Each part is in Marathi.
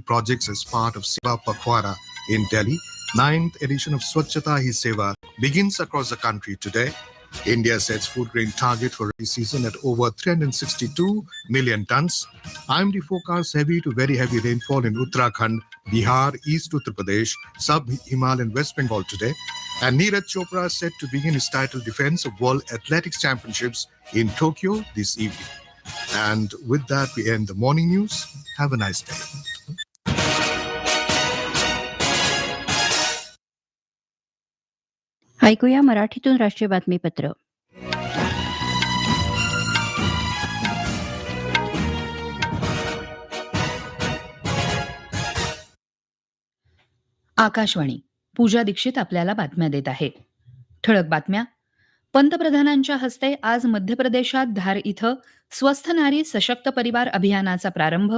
projects as part of Seva Pakhwara in Delhi. Ninth edition of Swachhata Hi Seva begins across the country today. India sets food grain target for this season at over 362 million tons. IMD forecasts heavy to very heavy rainfall in Uttarakhand, Bihar, East Uttar Pradesh, Sub Himalayan West Bengal today. And Neeraj Chopra is set to begin his title defense of World Athletics Championships in Tokyo this evening. And with that, we end the morning news. Have a nice day. ऐकूया मराठीतून राष्ट्रीय बातमीपत्र. आकाशवाणी पूजा दीक्षित आपल्याला बातम्या देत आहे. ठळक बातम्या. पंतप्रधानांच्या हस्ते आज मध्य प्रदेशात धार इथं स्वस्थ नारी सशक्त परिवार अभियानाचा प्रारंभ.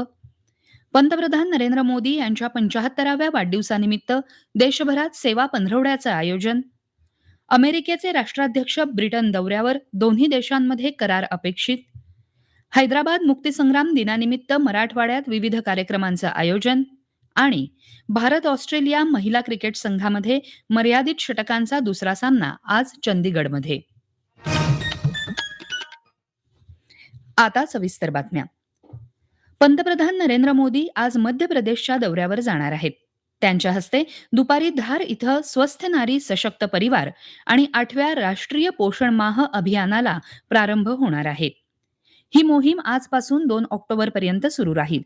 पंतप्रधान नरेंद्र मोदी यांच्या पंचाहत्तराव्या वाढदिवसानिमित्त देशभरात सेवा पंधरवड्याचं आयोजन. अमेरिकेचे राष्ट्राध्यक्ष ब्रिटन दौऱ्यावर दोन्ही देशांमध्ये करार अपेक्षित. हैदराबाद मुक्तीसंग्राम दिनानिमित्त मराठवाड्यात विविध कार्यक्रमांचं आयोजन आणि भारत ऑस्ट्रेलिया महिला क्रिकेट संघामध्ये मर्यादित षटकांचा दुसरा सामना आज चंदीगडमध्ये. आता सविस्तर बातम्या. पंतप्रधान नरेंद्र मोदी आज मध्य प्रदेशच्या दौऱ्यावर जाणार आहेत. त्यांच्या हस्ते दुपारी धार इथं स्वस्थ नारी सशक्त परिवार आणि आठव्या राष्ट्रीय पोषण माह अभियानाला प्रारंभ होणार आहे. ही मोहीम आजपासून दोन ऑक्टोबर पर्यंत सुरू राहील.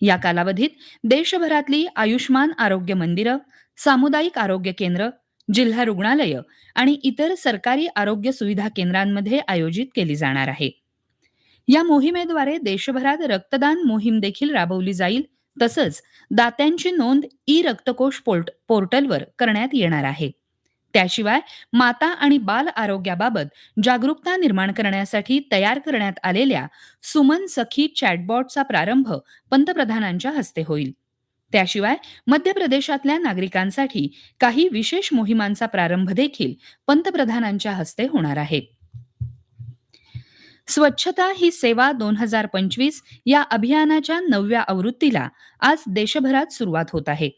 या कालावधीत देशभरातली आयुष्मान आरोग्य मंदिरं सामुदायिक आरोग्य केंद्र जिल्हा रुग्णालय आणि इतर सरकारी आरोग्य सुविधा केंद्रांमध्ये आयोजित केली जाणार आहे. या मोहिमेद्वारे देशभरात रक्तदान मोहीम देखील राबवली जाईल तसंच दात्यांची नोंद ई रक्तकोश पोर्ट पोर्टलवर करण्यात येणार आहे. त्याशिवाय माता आणि बाल आरोग्याबाबत जागरूकता निर्माण करण्यासाठी तयार करण्यात आलेल्या सुमन सखी चॅटबॉटचा प्रारंभ पंतप्रधानांच्या हस्ते होईल. त्याशिवाय मध्य प्रदेशातल्या नागरिकांसाठी काही विशेष मोहिमांचा प्रारंभ देखील पंतप्रधानांच्या हस्ते होणार आहे. स्वच्छता ही सेवा दोन हजार पंचवीस या अभियानाच्या नवव्या आवृत्तीला आज देशभरात सुरुवात होत आहे.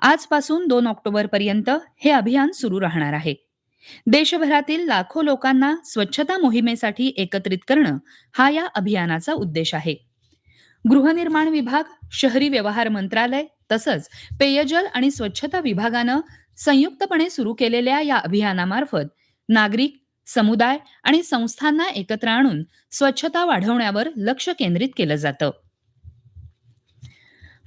आजपासून दोन ऑक्टोबर पर्यंत हे अभियान सुरू राहणार आहे. देशभरातील लाखो लोकांना स्वच्छता मोहिमेसाठी एकत्रित करणं हा या अभियानाचा उद्देश आहे. गृहनिर्माण विभाग शहरी व्यवहार मंत्रालय तसंच पेयजल आणि स्वच्छता विभागानं संयुक्तपणे सुरू केलेल्या या अभियानामार्फत नागरिक समुदाय आणि संस्थांना एकत्र आणून स्वच्छता वाढवण्यावर लक्ष केंद्रित केलं जातं.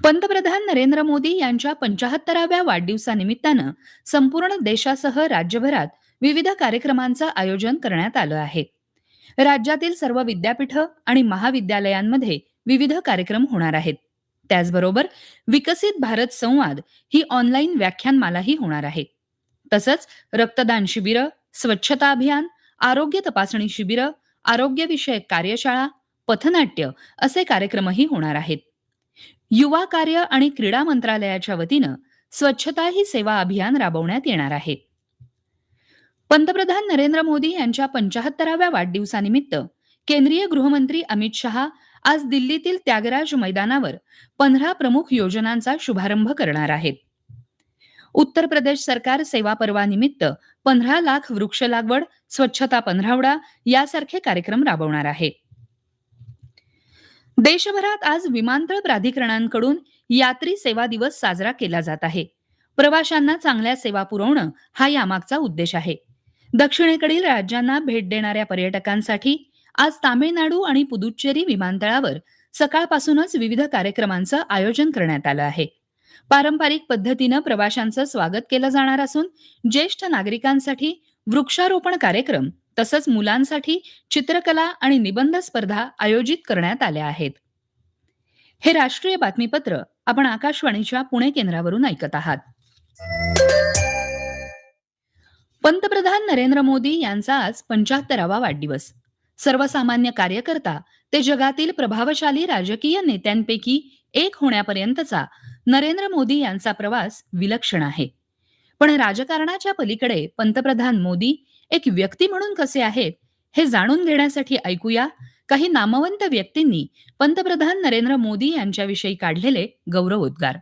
पंतप्रधान नरेंद्र मोदी यांच्या पंचाहत्तराव्या वाढदिवसानिमित्तानं संपूर्ण देशासह राज्यभरात विविध कार्यक्रमांचं आयोजन करण्यात आलं आहे. राज्यातील सर्व विद्यापीठं आणि महाविद्यालयांमध्ये विविध कार्यक्रम होणार आहेत. त्याचबरोबर विकसित भारत संवाद ही ऑनलाईन व्याख्यानमालाही होणार आहे. तसंच रक्तदान शिबिरं स्वच्छता अभियान आरोग्य तपासणी शिबिरं आरोग्यविषयक कार्यशाळा पथनाट्य असे कार्यक्रमही होणार आहेत. युवा कार्य आणि क्रीडा मंत्रालयाच्या वतीनं स्वच्छता ही सेवा अभियान राबवण्यात येणार आहे. पंतप्रधान नरेंद्र मोदी यांच्या पंचाहत्तराव्या वाढदिवसानिमित्त केंद्रीय गृहमंत्री अमित शहा आज दिल्लीतील त्यागराज मैदानावर पंधरा प्रमुख योजनांचा शुभारंभ करणार आहेत. उत्तर प्रदेश सरकार सेवा पर्वानिमित्त पंधरा लाख वृक्ष लागवड स्वच्छता पंधरावडा यासारखे कार्यक्रम राबवणार आहे. देशभरात आज विमानतळ प्राधिकरणांकडून यात्री सेवा दिवस साजरा केला जात आहे. प्रवाशांना चांगल्या सेवा पुरवणं हा यामागचा उद्देश आहे. दक्षिणेकडील राज्यांना भेट देणाऱ्या पर्यटकांसाठी आज तामिळनाडू आणि पुदुच्चेरी विमानतळावर सकाळपासूनच विविध कार्यक्रमांचं आयोजन करण्यात आलं आहे. पारंपरिक पद्धतीनं प्रवाशांचं स्वागत केलं जाणार असून ज्येष्ठ नागरिकांसाठी वृक्षारोपण कार्यक्रम तसंच मुलांसाठी चित्रकला आणि निबंध स्पर्धा आयोजित करण्यात आल्या आहेत. हे राष्ट्रीय बातमीपत्र आपण आकाशवाणीच्या पुणे केंद्रावरून ऐकत आहात. पंतप्रधान नरेंद्र मोदी यांचा आज पंचाहत्तरावा वाढदिवस. सर्वसामान्य कार्यकर्ता ते जगातील प्रभावशाली राजकीय नेत्यांपैकी एक होण्यापर्यंतचा नरेंद्र मोदी यांचा प्रवास विलक्षण आहे. पण राजकारणाच्या पलीकडे पंतप्रधान मोदी एक व्यक्ती म्हणून कसे आहेत हे जाणून घेण्यासाठी ऐकूया. काही नामवंत व्यक्तींनी पंतप्रधान नरेंद्र मोदी यांच्याविषयी काढलेले गौरवोद्गार.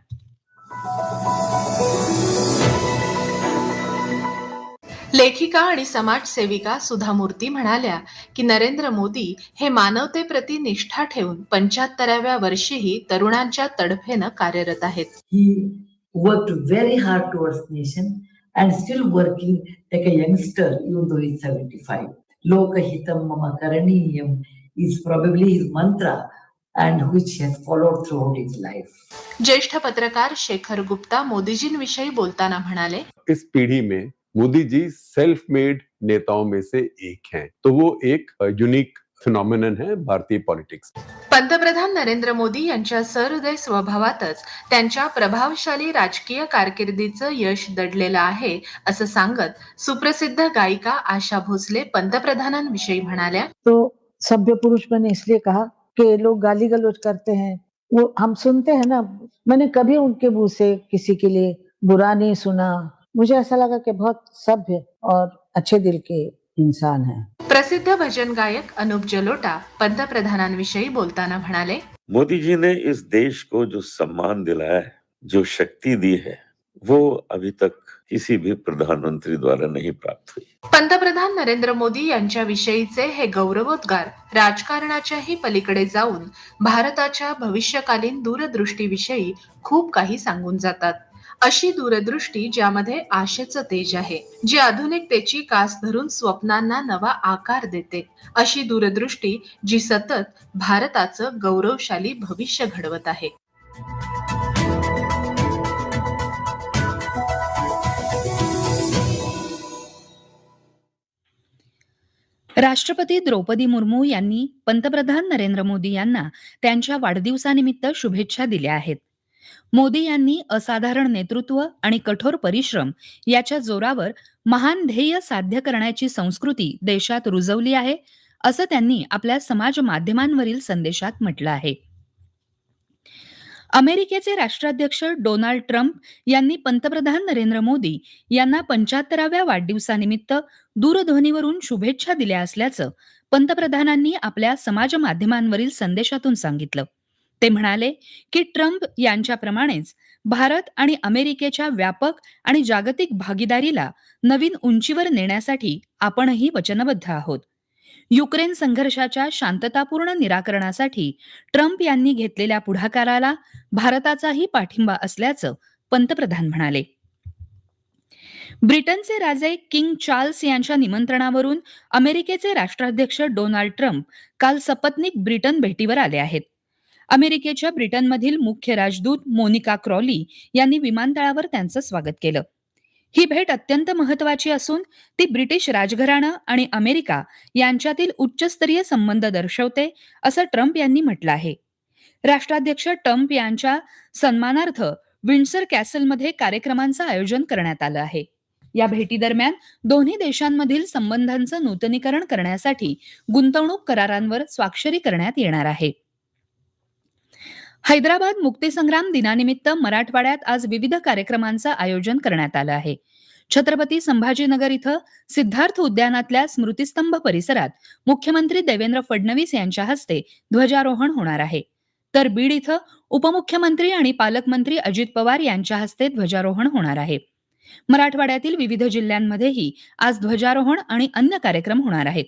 लेखिका आणि समाजसेविका सुधा मूर्ती म्हणाल्या की नरेंद्र मोदी हे मानवतेप्रती निष्ठा ठेवून पंच्याहत्तराव्या वर्षीही तरुणांच्या तडफेनं कार्यरत आहेत. Very hard towards nation and still working like a youngster even seventy five लोकहितम मम is probably his mantra and which has followed throughout life ज्येष्ठ पत्रकार शेखर गुप्ता मोदीजींविषयी बोलताना म्हणाले इस पिढी में मोदी जी सेल्फ मेड नेताओं में से एक हैं। तो वो एक यूनिक फिनोमिनन है भारतीय पॉलिटिक्स पंतप्रधान नरेंद्र मोदी यांच्या सहृदय स्वभावातच त्यांच्या प्रभावशाली राजकीय कारकिर्दीचं यश दडलेलं आहे असं सांगत सुप्रसिद्ध गायिका आशा भोसले पंतप्रधानांविषयी म्हणाल्या. तो सभ्य पुरुष मैंने इसलिए कहा कि लोग गाली गलौज करते हैं। वो हम सुनते हैं ना मैंने कभी उनके मुंह से किसी के लिए बुरा नहीं सुना मुझे ऐसा लगा कि बहुत सभ्य और अच्छे दिल के इंसान हैं। प्रसिद्ध भजन गायक अनुप जलोटा पंतप्रधानांविषयी बोलताना म्हणाले मोदी जी ने इस देश को जो सम्मान दिलाया है जो शक्ति दी है वो अभी तक किसी भी प्रधानमंत्री द्वारा नहीं प्राप्त हुई। पंतप्रधान नरेंद्र मोदी यांच्या विषयीचे हे गौरवोद्गार राजकारणाच्याही पलीकडे जाऊन भारताच्या भविष्यकालीन दूरदृष्टीविषयी खूप काही सांगून जातात. अशी दूरदृष्टी ज्यामध्ये आशेचं तेज आहे जी आधुनिकतेची कास धरून स्वप्नांना नवा आकार देते. अशी दूरदृष्टी जी सतत भारताचं गौरवशाली भविष्य घडवत आहे. राष्ट्रपती द्रौपदी मुर्मू यांनी पंतप्रधान नरेंद्र मोदी यांना त्यांच्या वाढदिवसानिमित्त शुभेच्छा दिल्या आहेत. मोदी यांनी असाधारण नेतृत्व आणि कठोर परिश्रम याच्या जोरावर महान ध्येय साध्य करण्याची संस्कृती देशात रुजवली आहे असं त्यांनी आपल्या समाज माध्यमांवरील संदेशात म्हटलं आहे. अमेरिकेचे राष्ट्राध्यक्ष डोनाल्ड ट्रम्प यांनी पंतप्रधान नरेंद्र मोदी यांना पंच्याहत्तराव्या वाढदिवसानिमित्त दूरध्वनीवरून शुभेच्छा दिल्या असल्याचं पंतप्रधानांनी आपल्या समाज माध्यमांवरील संदेशातून सांगितलं. ते म्हणाले की ट्रम्प यांच्याप्रमाणेच भारत आणि अमेरिकेच्या व्यापक आणि जागतिक भागीदारीला नवीन उंचीवर नेण्यासाठी आपणही वचनबद्ध आहोत. युक्रेन संघर्षाच्या शांततापूर्ण निराकरणासाठी ट्रम्प यांनी घेतलेल्या पुढाकाराला भारताचाही पाठिंबा असल्याचं पंतप्रधान म्हणाले. ब्रिटनचे राजे किंग चार्ल्स यांच्या निमंत्रणावरून अमेरिकेचे राष्ट्राध्यक्ष डोनाल्ड ट्रम्प काल सपत्नीक ब्रिटन भेटीवर आले आहेत. अमेरिकेच्या ब्रिटनमधील मुख्य राजदूत मोनिका क्रॉली यांनी विमानतळावर त्यांचं स्वागत केलं. ही भेट अत्यंत महत्वाची असून ती ब्रिटिश राजघराणं आणि अमेरिका यांच्यातील उच्चस्तरीय संबंध दर्शवते असं ट्रम्प यांनी म्हटलं आहे. राष्ट्राध्यक्ष ट्रम्प यांच्या सन्मानार्थ विंडसर कॅसलमध्ये कार्यक्रमांचं आयोजन करण्यात आलं आहे. या भेटीदरम्यान दोन्ही देशांमधील संबंधांचं नूतनीकरण करण्यासाठी गुंतवणूक करारांवर स्वाक्षरी करण्यात येणार आहे. हैदराबाद मुक्तीसंग्राम दिनानिमित्त मराठवाड्यात आज विविध कार्यक्रमांचं आयोजन करण्यात आलं आहे. छत्रपती संभाजीनगर इथं सिद्धार्थ उद्यानातल्या स्मृतिस्तंभ परिसरात मुख्यमंत्री देवेंद्र फडणवीस यांच्या हस्ते ध्वजारोहण होणार आहे. तर बीड इथं उपमुख्यमंत्री आणि पालकमंत्री अजित पवार यांच्या हस्ते ध्वजारोहण होणार आहे. मराठवाड्यातील विविध जिल्ह्यांमध्येही आज ध्वजारोहण आणि अन्य कार्यक्रम होणार आहेत.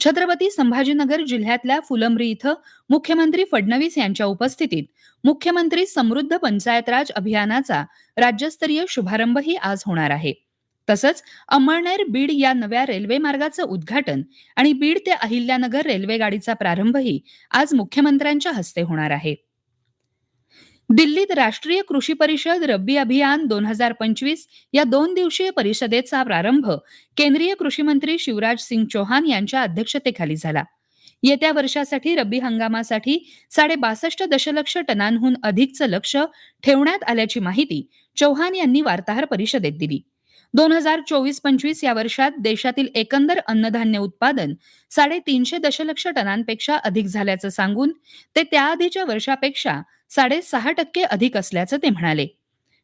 छत्रपती संभाजीनगर जिल्ह्यातल्या फुलंब्री इथं मुख्यमंत्री फडणवीस यांच्या उपस्थितीत मुख्यमंत्री समृद्ध पंचायत राज अभियानाचा राज्यस्तरीय शुभारंभही आज होणार आहे. तसंच अमळनेर बीड या नव्या रेल्वे मार्गाचं उद्घाटन आणि बीड ते अहिल्यानगर रेल्वे गाडीचा प्रारंभही आज मुख्यमंत्र्यांच्या हस्ते होणार आहे. दिल्लीत राष्ट्रीय कृषी परिषद रब्बी अभियान दोन हजार पंचवीस या दोन दिवसीय परिषदेचा प्रारंभ केंद्रीय कृषी मंत्री शिवराज सिंग चौहान यांच्या अध्यक्षतेखाली झाला. येत्या वर्षासाठी रब्बी हंगामासाठी साडे बासष्ट दशलक्ष टनांहून अधिकचं लक्ष ठेवण्यात आल्याची माहिती चौहान यांनी वार्ताहर परिषदेत दिली. दोन हजार चोवीस पंचवीस या वर्षात देशातील एकंदर अन्नधान्य उत्पादन साडेतीनशे दशलक्ष टनांपेक्षा अधिक झाल्याचं सांगून ते त्याआधीच्या वर्षापेक्षा साडेसहा टक्के अधिक असल्याचं ते म्हणाले.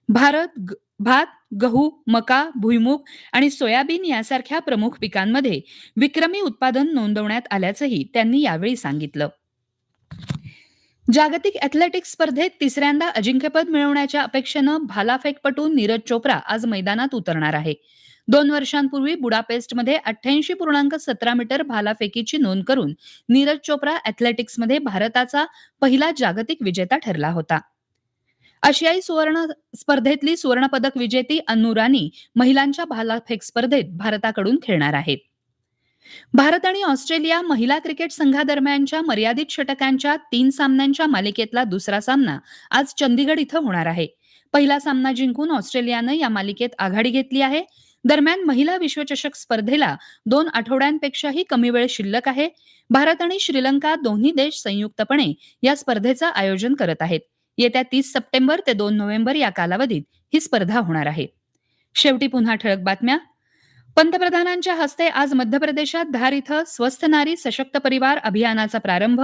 भारत ग- भात गहू मका भुईमूग आणि सोयाबीन यासारख्या प्रमुख पिकांमध्ये विक्रमी उत्पादन नोंदवण्यात आल्याचंही त्यांनी यावेळी सांगितलं. जागतिक अथलेटिक्स स्पर्धेत तिसऱ्यांदा अजिंक्यपद मिळवण्याच्या अपेक्षेनं भालाफेकपटू नीरज चोप्रा आज मैदानात उतरणार आहे. दोन वर्षांपूर्वी बुडापेस्टमध्ये अठ्ठ्याऐंशी पूर्णांक सतरा मीटर भालाफेकीची नोंद करून नीरज चोप्रा अथलेटिक्समध्ये भारताचा पहिला जागतिक विजेता ठरला होता. आशियाई सुवर्ण स्पर्धेतली सुवर्णपदक विजेती अन्नू राणी महिलांच्या भालाफेक स्पर्धेत भारताकडून खेळणार आहेत. भारत आणि ऑस्ट्रेलिया महिला क्रिकेट संघादरम्यानच्या मर्यादित षटकांच्या तीन सामन्यांच्या मालिकेतला दुसरा सामना आज चंदीगड इथं होणार आहे. पहिला सामना जिंकून ऑस्ट्रेलियानं या मालिकेत आघाडी घेतली आहे. दरम्यान महिला विश्वचषक स्पर्धेला दोन आठवड्यांपेक्षाही कमी वेळ शिल्लक आहे. भारत आणि श्रीलंका दोन्ही देश संयुक्तपणे या स्पर्धेचं आयोजन करत आहेत. येत्या तीस सप्टेंबर ते दोन नोव्हेंबर या कालावधीत ही स्पर्धा होणार आहे. शेवटी पुन्हा ठळक बातम्या. पंतप्रधानांच्या हस्ते आज मध्य प्रदेशात धार इथं स्वस्थ नारी सशक्त परिवार अभियानाचा प्रारंभ.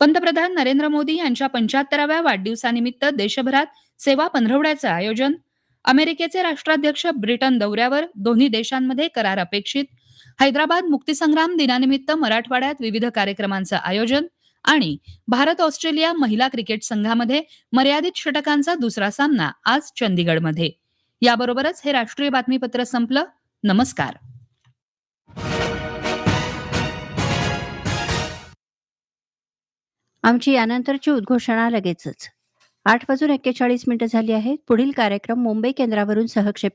पंतप्रधान नरेंद्र मोदी यांच्या पंच्याहत्तराव्या वाढदिवसानिमित्त देशभरात सेवा पंधरवड्याचं आयोजन. अमेरिकेचे राष्ट्राध्यक्ष ब्रिटन दौऱ्यावर दोन्ही देशांमध्ये करार अपेक्षित. हैदराबाद मुक्तीसंग्राम दिनानिमित्त मराठवाड्यात विविध कार्यक्रमांचं आयोजन आणि भारत ऑस्ट्रेलिया महिला क्रिकेट संघामध्ये मर्यादित षटकांचा दुसरा सामना आज चंदीगडमध्ये. याबरोबरच हे राष्ट्रीय बातमीपत्र संपलं. नमस्कार. आमची यानंतरची उद्घोषणा लगेचच. आठ वाजून एक्केचाळीस मिनिटं झाली आहेत. पुढील कार्यक्रम मुंबई केंद्रावरून सहक्षेपित